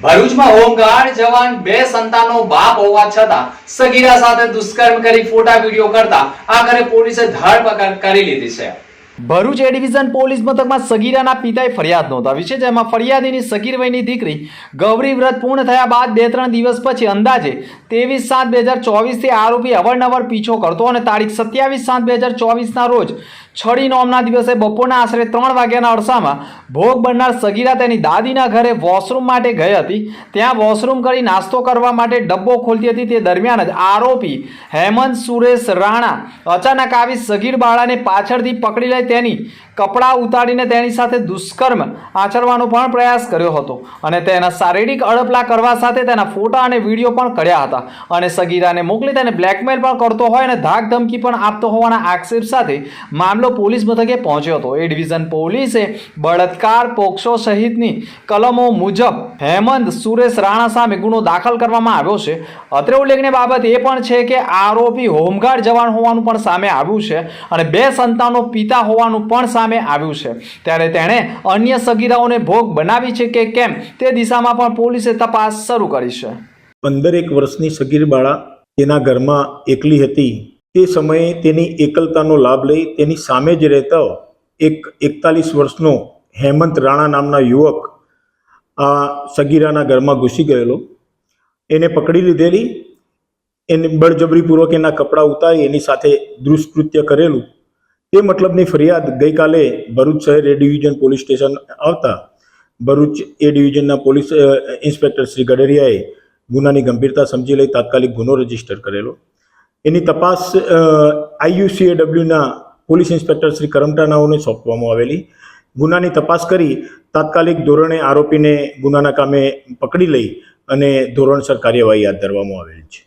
ભરૂચમાં હોમગાર્ડ જવાન બે સંતાનનો બાપ હોવા છતાં સગીરા સાથે દુષ્કર્મ કરી ફોટા વીડિયો કરતા આખરે પોલીસે ધરપકડ કરી લીધી છે. ભરૂચ એ ડિવિઝન પોલીસ મથકમાં સગીરાના પિતાએ ફરિયાદ નોંધાવી છે, જેમાં ફરિયાદીની સગીર વયની દીકરી ગૌરી વ્રત પૂર્ણ થયા બાદ બે ત્રણ દિવસ પછી અંદાજે ત્રેવીસ સાત બે હજાર ચોવીસથી આરોપી અવારનવાર પીછો કરતો અને તારીખ સત્યાવીસ સાત બે હજાર ચોવીસના રોજ છડી નોમના દિવસે બપોરના આશરે ત્રણ વાગ્યાના અરસામાં ભોગ બનનાર સગીરા તેની દાદીના ઘરે વોશરૂમ માટે ગઈ હતી. ત્યાં વોશરૂમ કરી નાસ્તો કરવા માટે ડબ્બો ખોલતી હતી. તે દરમિયાન જ આરોપી હેમંત સુરેશ રાણા અચાનક આવી સગીર બાળાને પાછળથી પકડી લઈ તેની કપડાં ઉતારીને તેની સાથે દુષ્કર્મ આચરવાનો પણ પ્રયાસ કર્યો હતો. અને તેના શારીરિક અડપલા કરવા સાથે તેના ફોટા અને વીડિયો પણ કર્યા હતા. અને સગીરાને મોકલી તેને બ્લેકમેલ પણ કરતો હોય અને ધાક ધમકી પણ આપતો હોવાના આક્ષેપ સાથે મામલો પોલીસ મથકે પહોંચ્યો હતો. એ ડિવિઝન પોલીસે બળાત્કાર પોક્સો સહિતની કલમો મુજબ હેમંત સુરેશ રાણા સામે ગુનો દાખલ કરવામાં આવ્યો છે. અત્રે ઉલ્લેખનીય બાબત એ પણ છે કે આરોપી હોમગાર્ડ જવાન હોવાનું પણ સામે આવ્યું છે અને બે સંતાનો પિતા હોવાનું પણ સામે આવ્યું છે. ત્યારે તેણે અન્ય સગીરાઓને ભોગ બનાવી છે કે કેમ તે દિશામાં પણ પોલીસે તપાસ શરૂ કરી છે. પંદરેક વર્ષની સગીર બાળા તેના ઘરમાં એકલી હતી. તે સમયે તેની એકલતાનો લાભ લઈ તેની સામે જ રહેતો એક એકતાલીસ વર્ષનો હેમંત રાણા નામના યુવક આ સગીરાના ઘરમાં ઘૂસી ગયેલો. એને પકડી લીધેલી, એને બળજબરીપૂર્વક એના કપડાં ઉતારી, એની સાથે દુષ્કૃત્ય કરેલું. તે મતલબની ફરિયાદ ગઈકાલે ભરૂચ શહેર એ ડિવિઝન પોલીસ સ્ટેશન આવતા ભરૂચ એ ડિવિઝનના પોલીસ ઇન્સ્પેક્ટર શ્રી ગડેરિયાએ ગુનાની ગંભીરતા સમજી લઈ તાત્કાલિક ગુનો રજિસ્ટર કરેલો. એની તપાસ આઈયુસીએડબ્લ્યુના પોલીસ ઇન્સ્પેક્ટર શ્રી કરમટાનાઓને સોંપવામાં આવેલી. ગુનાની તપાસ કરી તાત્કાલિક ધોરણે આરોપીને ગુનાના કામે પકડી લઈ અને ધોરણસર કાર્યવાહી હાથ ધરવામાં આવેલી છે.